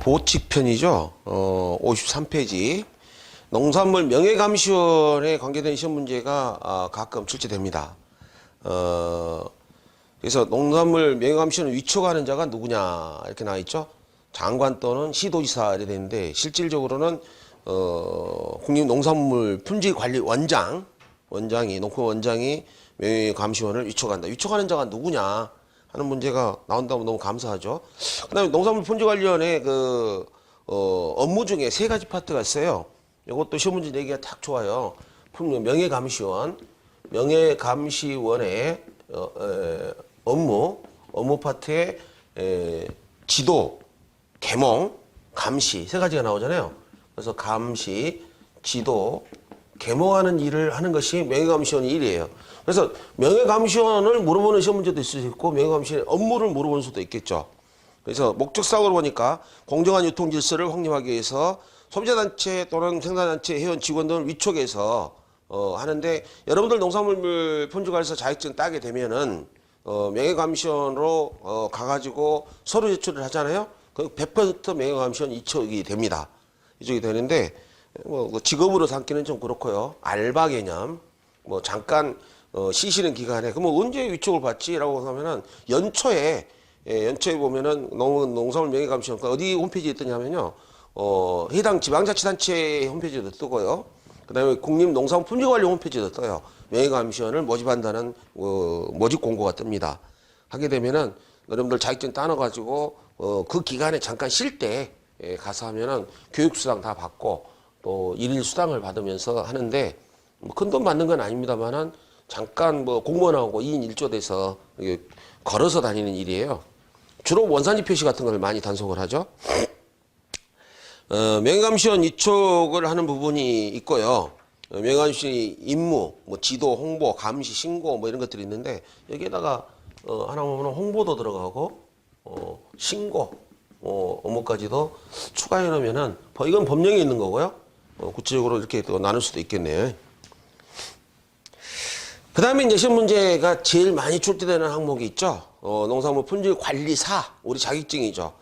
보칙편이죠. 어, 53페이지. 농산물 명예감시원에 관계된 시험 문제가 아, 가끔 출제됩니다. 어, 그래서 농산물 명예감시원 위촉하는 자가 누구냐 이렇게 나와 있죠. 장관 또는 시도지사 이렇게 되는데 실질적으로는 어, 국립농산물 품질관리 원장 원장이 농협 원장이 명예감시원을 위촉한다. 위촉하는 자가 누구냐 하는 문제가 나온다면 너무 감사하죠. 그다음에 농산물 품질관리원의 그 어, 업무 중에 세 가지 파트가 있어요. 이것도 시험 문제 내기가 딱 좋아요. 품- 명예감시원, 명예감시원의 어, 에, 업무, 업무 파트에 에, 지도, 개몽, 감시 세 가지가 나오잖아요. 그래서 감시, 지도, 개몽하는 일을 하는 것이 명예감시원의 일이에요. 그래서 명예감시원을 물어보는 시험 문제도 있을 수 있고 명예감시원의 업무를 물어보는 수도 있겠죠. 그래서 목적사고로 보니까 공정한 유통 질서를 확립하기 위해서 소비자단체 또는 생산단체 회원 직원들을 위촉해서 어, 하는데 여러분들 농산물 품질관리사 자격증 따게 되면은 어, 명예감시원으로 어, 가가지고 서류 제출을 하잖아요. 그 100% 명예감시원 이촉이 됩니다. 이쪽이 되는데 뭐 직업으로 삼기는 좀 그렇고요. 알바 개념 뭐 잠깐 어, 쉬시는 기간에 그럼 언제 위촉을 받지라고 하면은 연초에 예, 연초에 보면은 농, 농산물 명예감시원 그 어디 홈페이지에 뜨냐면요. 어, 해당 지방자치단체 홈페이지도 뜨고요. 그 다음에 국립농산물 품질관리 홈페이지도 떠요. 명예감시원을 모집한다는 어, 모집 공고가 뜹니다. 하게 되면은 여러분들 자격증 따놔가지고 어, 그 기간에 잠깐 쉴때 예, 가서 하면은 교육수당 다 받고 또 일일 수당을 받으면서 하는데 뭐 큰 돈 받는 건 아닙니다만은 잠깐 뭐 공무원하고 2인 1조 돼서 걸어서 다니는 일이에요. 주로 원산지 표시 같은 걸 많이 단속을 하죠. 어, 명예감시원 이촉을 하는 부분이 있고요. 어, 명예감시원 임무, 뭐 지도, 홍보, 감시, 신고 뭐 이런 것들이 있는데 여기에다가 어, 하나 보면 홍보도 들어가고 어, 신고 어, 업무까지도 추가해 놓으면은 뭐 이건 법령에 있는 거고요. 어, 구체적으로 이렇게 또 나눌 수도 있겠네요. 그 다음에 이제 시험 문제가 제일 많이 출제되는 항목이 있죠. 어, 농산물 품질 관리사, 우리 자격증이죠.